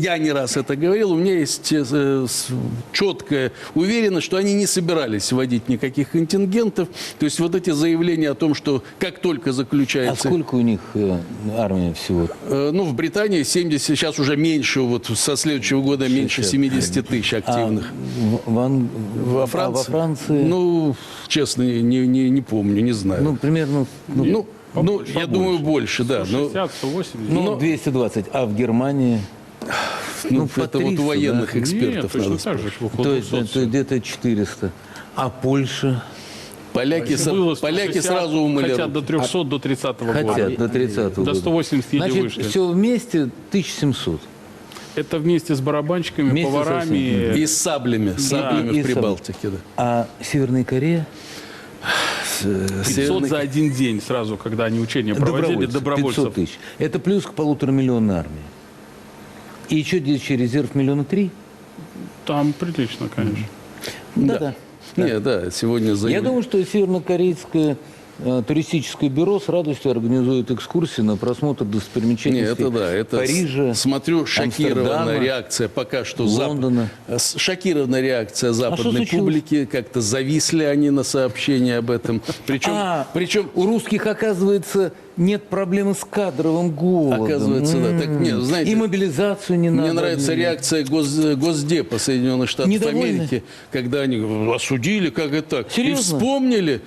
Я не раз это говорил, у меня есть э, четкая уверенность, что они не собирались вводить никаких контингентов. То есть вот эти заявления о том, что как только А заключается... сколько у них э, армия всего? Э, Ну, в Британии 70, сейчас уже меньше, вот со следующего года меньше 70 тысяч А активных. в, в Ан- Во а Франции? во Франции? Ну, честно, не, не, не помню, не знаю. ну, примерно ну, Ну, ну, побольше, я думаю, больше, да. Но, 60, 180. ну, но- 220. А в Германии? Ну, по это вот 300, у военных да? экспертов Нет, надо так же, То есть 200 это где-то 400. А Польша? Поляки, со- Было поляки 160, сразу умыли. Хотят до 300 до 30 года. Хотят до 30 До года. 180 еле Значит, вышли. все вместе 1700. Это вместе с барабанщиками, Вместе поварами. И с саблями, с саблями и в. Прибалтике, да. А Северная Корея? 500 Северный- за один день сразу, когда они учения проводили, Добровольцев. добровольцев. 500 тысяч. Это плюс к полутора миллионной армии. И еще действующий резерв миллиона три? Там прилично, конечно. Да-да. Не, да, сегодня Я заявили. думаю, что севернокорейское э, туристическое бюро с радостью организует экскурсии на просмотр Не, достопримечательностей это да, это Парижа, с- смотрю шокированная Амстердама. реакция пока что зап- Лондона. с- шокированная реакция западной случилось? публики, как-то зависли они на сообщения об этом. Причем, А, причем у русских, оказывается, нет проблемы с кадровым голодом. Оказывается, да. Так, нет, знаете, И мобилизацию не надо. Мне нравится объявлять. реакция Гос, Госдепа Соединенных Штатов Недовольны? Америки, когда они осудили, как это так. Серьезно? И вспомнили,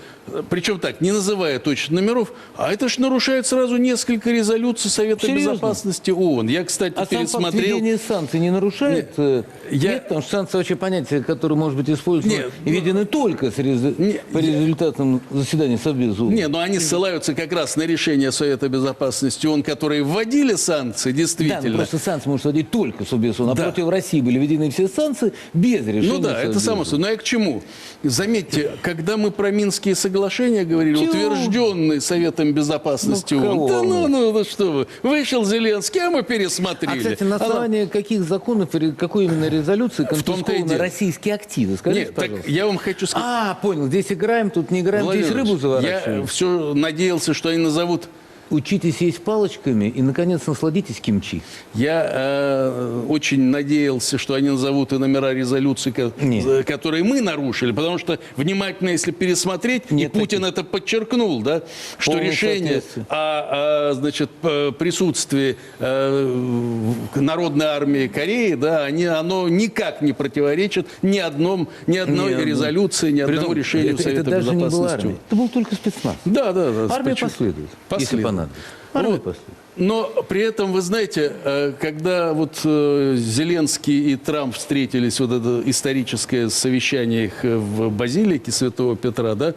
причем так, не называя точно номеров, а это ж нарушает сразу несколько резолюций Совета Серьезно? безопасности ООН. Я, кстати, А пересмотрел. введения санкций не нарушает? э, я- Нет, потому что санкции вообще понятие, которое может быть использовано Нет, и введены только с рез- Не, по результатам заседания Совбеза. ООН. Не, но они ссылаются как раз на решение Совета Безопасности ООН, которые вводили санкции, Да, действительно. ну просто санкции может вводить только Совбез ООН, а Да. против России были введены все санкции без решения Ну да, это Совбеза само собой. Но я к чему? Заметьте, когда мы про Минские соглашения говорили, Чего? утвержденные Советом Безопасности Ну, ООН, да ну, ну, ну что вы, вышел Зеленский, а мы А, пересмотрели. кстати, на А основании каких законов, какой именно резолюции конфискованы дело. российские активы? Скажите, Нет, так пожалуйста. я вам хочу сказать. А, понял, здесь играем, тут не играем, Владимир здесь рыбу Владимирович, я заворачиваем. все надеялся, что они назовут Учитесь есть палочками и, наконец, насладитесь кимчи. Я э, очень надеялся, что они назовут и номера резолюций, ко- Нет. которые мы нарушили, потому что внимательно, если пересмотреть, Нет и Путин это подчеркнул, да, что Полное решение о, о, значит, присутствии э, Народной армии Кореи, да, они, оно никак не противоречит ни, одном, ни одной ну, резолюции, ни одному Притом, решению это, Совета это даже не была Безопасности. армия. Это был только спецназ. Да, да, да. Армия почему- последует, если Последует. England. Вот. последует. Но при этом, вы знаете, э, когда вот э, Зеленский и Трамп встретились, вот это историческое совещание их э, в базилике Святого Петра, да,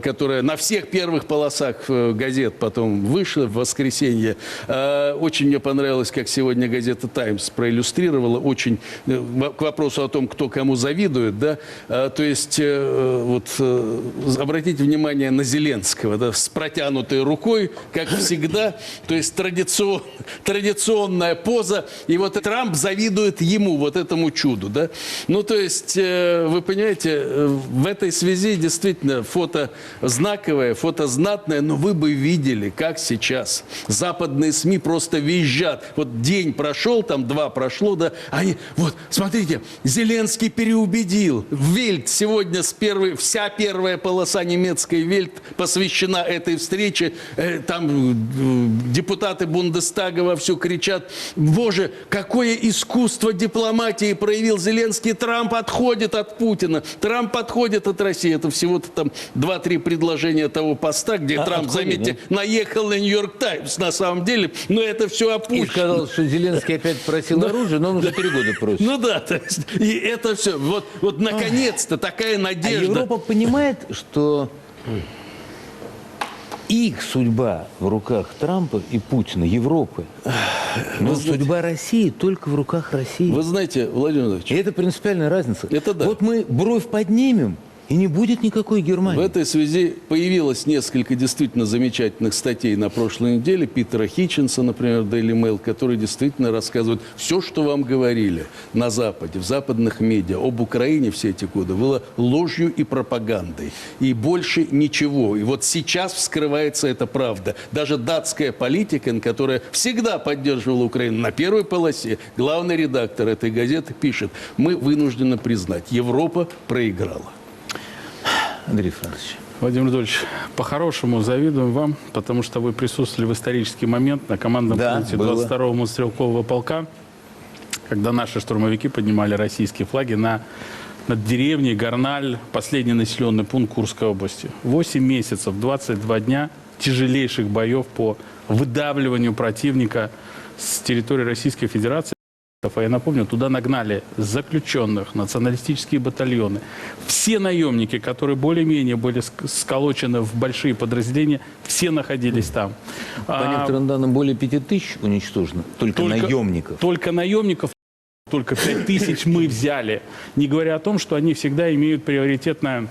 которое на всех первых полосах газет потом вышло в воскресенье, очень мне понравилось, как сегодня газета «Таймс» проиллюстрировала, очень к вопросу о том, кто кому завидует, да, то есть вот обратите внимание на Зеленского, да, с протянутой рукой, как всегда, то есть традицион- традиционная поза, и вот Трамп завидует ему, вот этому чуду, да. Ну, то есть, э, вы понимаете, э, в этой связи действительно фото знаковое, фото знатное, но вы бы видели, как сейчас западные СМИ просто визжат. Вот день прошел, там два прошло, да, они, вот, смотрите, Зеленский переубедил. Вельт сегодня с первой, вся первая полоса немецкой Вельт посвящена этой встрече. Э, Там депутаты Бундестага вовсю кричат, боже, какое искусство дипломатии проявил Зеленский. Трамп отходит от Путина, Трамп отходит от России. Это всего-то там два-три предложения того поста, где А, Трамп, отходит, заметьте, наехал на Нью-Йорк Таймс на самом деле, но это все И опущено. сказал, что Зеленский опять просил оружие, но он уже три года просит. Ну да, то есть, и это все. Вот, вот наконец-то такая А надежда. Европа понимает, что их судьба в руках Трампа и Путина, Европы. Но судьба России только в руках России. Вы знаете, Владимир Владимирович, И это принципиальная разница. Это да. Вот мы бровь поднимем, И не будет никакой В Германии. этой связи появилось несколько действительно замечательных статей на прошлой неделе. Питера Хитченса, например, Daily Mail, который действительно рассказывает все, что вам говорили на Западе, в западных медиа об Украине все эти годы, было ложью и пропагандой. И больше ничего. И вот сейчас вскрывается эта правда. Даже датская политика, которая всегда поддерживала Украину на первой полосе, главный редактор этой газеты пишет, мы вынуждены признать, Европа проиграла. Андрей Францович. Владимир Анатольевич, по-хорошему завидуем вам, потому что вы присутствовали в исторический момент на командном Да, пункте было. 22-го мотострелкового полка, когда наши штурмовики поднимали российские флаги на над деревней Горналь, последний населенный пункт Курской области. 8 месяцев, 22 дня тяжелейших боев по выдавливанию противника с территории Российской Федерации. А я напомню, туда нагнали заключенных, националистические батальоны. Все наемники, которые более-менее были ск- сколочены в большие подразделения, все находились там. По А, некоторым данным, более пяти тысяч уничтожено. Только, наемников. Только наемников, только 5 тысяч мы взяли. Не говоря о том, что они всегда имеют приоритетное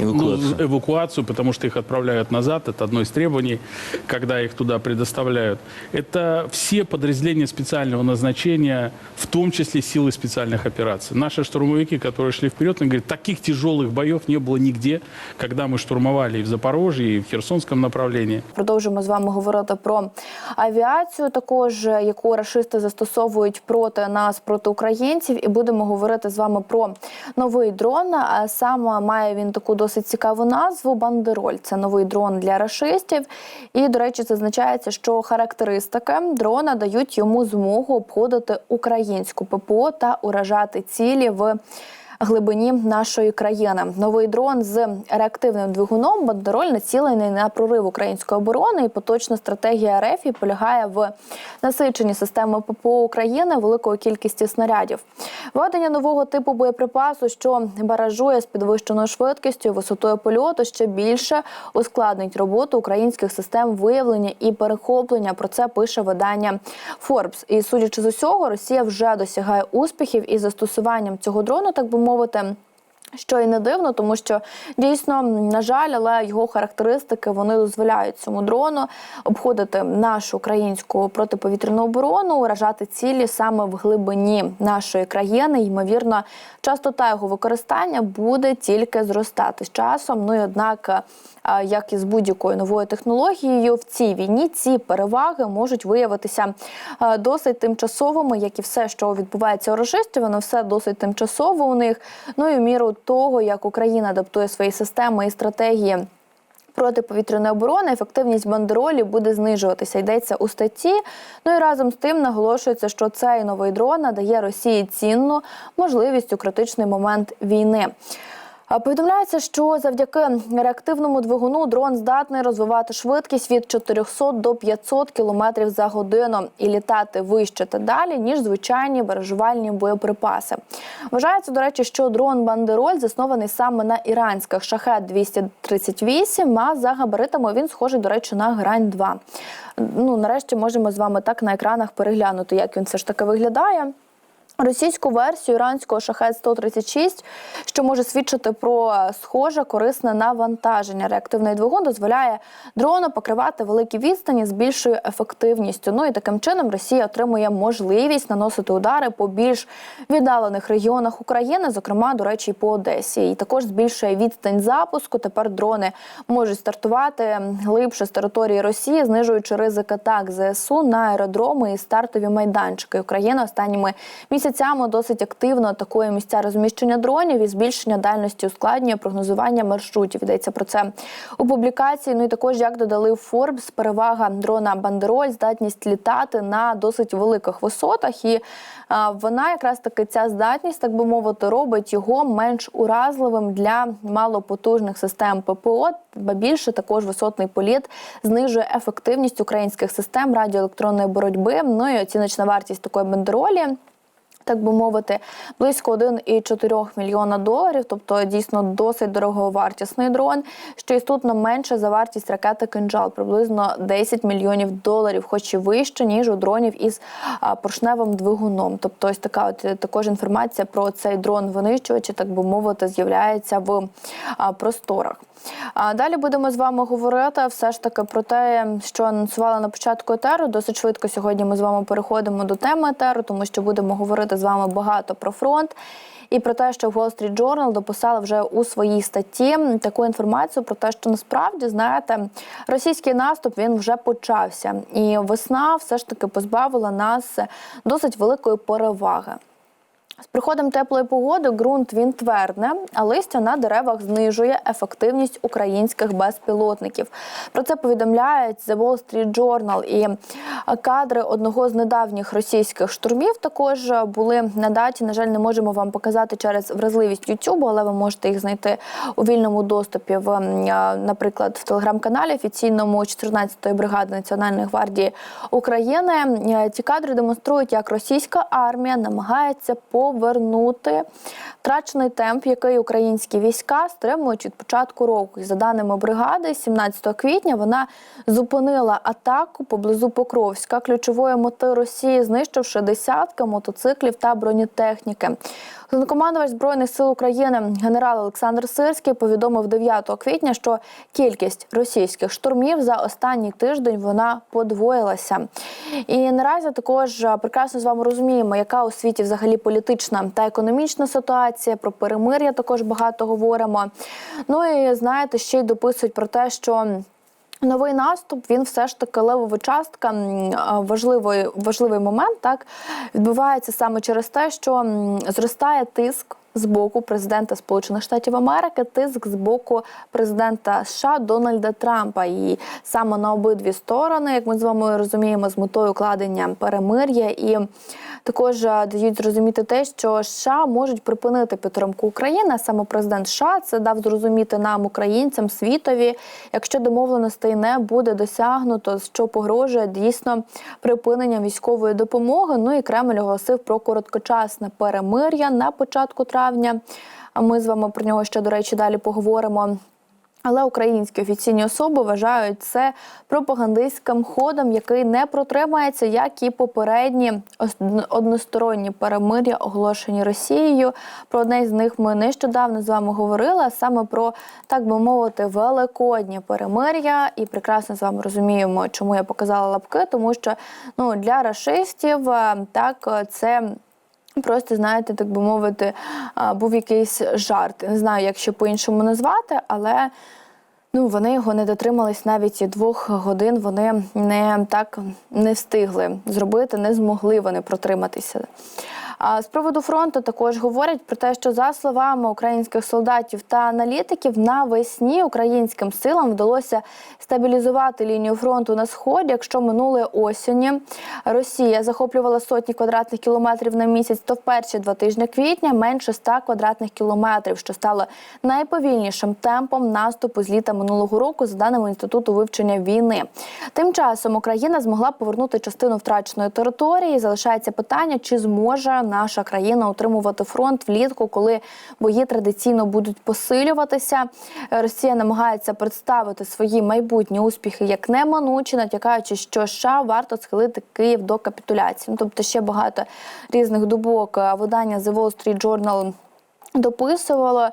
ну, Эвакуацию. эвакуацию, потому что их отправляют назад. Это одно из требований, когда их туда предоставляют. Это все подразделения специального назначения, в том числе силы специальных операций. Наши штурмовики, которые шли вперед, они говорят, таких тяжелых боев не было нигде, когда мы штурмовали и в Запорожье, и в Херсонском направлении. Продовжимо з вами говорити про авіацію, також е, яку рашисти застосовують проти нас, проти українців, і будемо говорити з вами про новий дрон. А саме має він таку досить цікаву назву Бандероль. Це новий дрон для рашистів. І, до речі, зазначається, що характеристики дрона дають йому змогу обходити українську ППО та уражати цілі в глибині нашої країни. Новий дрон з реактивним двигуном бандероль націлений на прорив української оборони. І поточна стратегія РФ полягає в насиченні системи ППО України великою кількістю снарядів. Введення нового типу боєприпасу, що баражує з підвищеною швидкістю, висотою польоту, ще більше ускладнить роботу українських систем виявлення і перехоплення. Про це пише видання Forbes. І судячи з усього, Росія вже досягає успіхів із застосуванням цього дрону, так би мовити мовити. Що і не дивно, тому що дійсно, на жаль, але його характеристики вони дозволяють цьому дрону обходити нашу українську протиповітряну оборону, уражати цілі саме в глибині нашої країни. Ймовірно, частота його використання буде тільки зростати з часом. Ну і однак, е, як і з будь-якою новою технологією, в цій війні ці переваги можуть виявитися е, досить тимчасовими, як і все, що відбувається у рашистів, воно все досить тимчасово у них. Ну і в міру того, як Україна адаптує свої системи і стратегії. Протиповітряної оборони ефективність бандеролі буде знижуватися. Йдеться у статті. Ну і разом з тим наголошується, що цей новий дрон надає Росії цінну можливість у критичний момент війни. Повідомляється, що завдяки реактивному двигуну дрон здатний розвивати швидкість від 400 до 500 км за годину і літати вище та далі, ніж звичайні баражувальні боєприпаси. Вважається, до речі, що дрон Бандероль заснований саме на іранських шахет 238, а за габаритами він схожий, до речі, на грань 2. Ну, нарешті можемо з вами так на екранах переглянути, як він все ж таки виглядає. Російську версію іранського шахет 136 що може свідчити про схоже корисне навантаження. Реактивний двигун дозволяє дрону покривати великі відстані з більшою ефективністю. Ну і таким чином Росія отримує можливість наносити удари по більш віддалених регіонах України, зокрема, до речі, по Одесі. І також збільшує відстань запуску. Тепер дрони можуть стартувати глибше з території Росії, знижуючи ризик атак ЗСУ на аеродроми і стартові майданчики. Україна останніми місяцями досить активно атакує місця розміщення дронів і збільшення дальності ускладнює прогнозування маршрутів. Йдеться про це у публікації. Ну і також як додали Forbes, перевага дрона Бандероль, здатність літати на досить великих висотах. І а, вона якраз таки ця здатність, так би мовити, робить його менш уразливим для малопотужних систем ППО. Ба більше також висотний політ знижує ефективність українських систем радіоелектронної боротьби. Ну і оціночна вартість такої бандеролі Так би мовити, близько 1,4 мільйона доларів, тобто дійсно досить дороговартісний дрон. Що істотно менше за вартість ракети кинджал, приблизно 10 мільйонів доларів, хоч і вище ніж у дронів із поршневим двигуном. Тобто, ось така от е, також інформація про цей дрон винищувачі, так би мовити, з'являється в просторах. А далі будемо з вами говорити все ж таки про те, що анонсували на початку етеру. Досить швидко сьогодні ми з вами переходимо до теми етеру, тому що будемо говорити з вами багато про фронт. І про те, що Wall Street Journal дописали вже у своїй статті таку інформацію про те, що насправді знаєте, російський наступ він вже почався, і весна все ж таки позбавила нас досить великої переваги. З приходом теплої погоди ґрунт він твердне, а листя на деревах знижує ефективність українських безпілотників. Про це повідомляють The Wall Street Journal. І кадри одного з недавніх російських штурмів також були надаті. На жаль, не можемо вам показати через вразливість YouTube, але ви можете їх знайти у вільному доступі в, наприклад, в телеграм-каналі офіційному 14-ї бригади Національної гвардії України. Е, Ці кадри демонструють, як російська армія намагається повернути втрачений темп, який українські війська стримують від початку року. І за даними бригади, 17 квітня вона зупинила атаку поблизу Покровська, ключової мети Росії, знищивши десятки мотоциклів та бронетехніки. Головнокомандувач збройних сил України генерал Олександр Сирський повідомив 9 квітня, що кількість російських штурмів за останній тиждень вона подвоїлася. І наразі також е, прекрасно з вами розуміємо, яка у світі взагалі політична та економічна ситуація. Про перемир'я також багато говоримо. Ну і знаєте, ще й дописують про те, що. Новий наступ він все ж таки левова частка важливий, важливий момент так відбувається саме через те, що зростає тиск з боку президента Сполучених Штатів Америки, тиск з боку президента США Дональда Трампа. І саме на обидві сторони, як ми з вами розуміємо, з метою укладення перемир'я і також е, дають зрозуміти те, що США можуть припинити підтримку України. Саме президент США це дав зрозуміти нам, українцям, світові, якщо домовленостей не буде досягнуто, що погрожує дійсно припиненням військової допомоги. Ну і Кремль оголосив про короткочасне перемир'я на початку травня. А ми з вами про нього ще, до речі, далі поговоримо. Але українські офіційні особи вважають це пропагандистським ходом, який не протримається, як і попередні односторонні перемир'я, оголошені Росією. Про одне з них ми нещодавно з вами говорили, саме про так би мовити, великодні перемир'я. І прекрасно з вами розуміємо, чому я показала лапки, тому що ну для рашистів е, так е, це. Просто знаєте, так би мовити, був якийсь жарт. Не знаю, як ще по-іншому назвати, але ну вони його не дотримались навіть двох годин. Вони не так не встигли зробити, не змогли вони протриматися. З приводу фронту також говорять про те, що за словами українських солдатів та аналітиків, навесні українським силам вдалося стабілізувати лінію фронту на сході. Якщо минулої осені Росія захоплювала сотні квадратних кілометрів на місяць, то в перші два тижні квітня менше 100 квадратних кілометрів, що стало найповільнішим темпом наступу з літа минулого року, за даними інституту вивчення війни. Тим часом Україна змогла повернути частину втраченої території. Залишається питання, чи зможе наша країна утримувати фронт влітку, коли бої традиційно будуть посилюватися. Е, Росія намагається представити свої майбутні успіхи як неминучі, натякаючи, що США варто схилити Київ до капітуляції. Ну, тобто ще багато різних думок. Е, Видання The Wall Street Journal дописувало.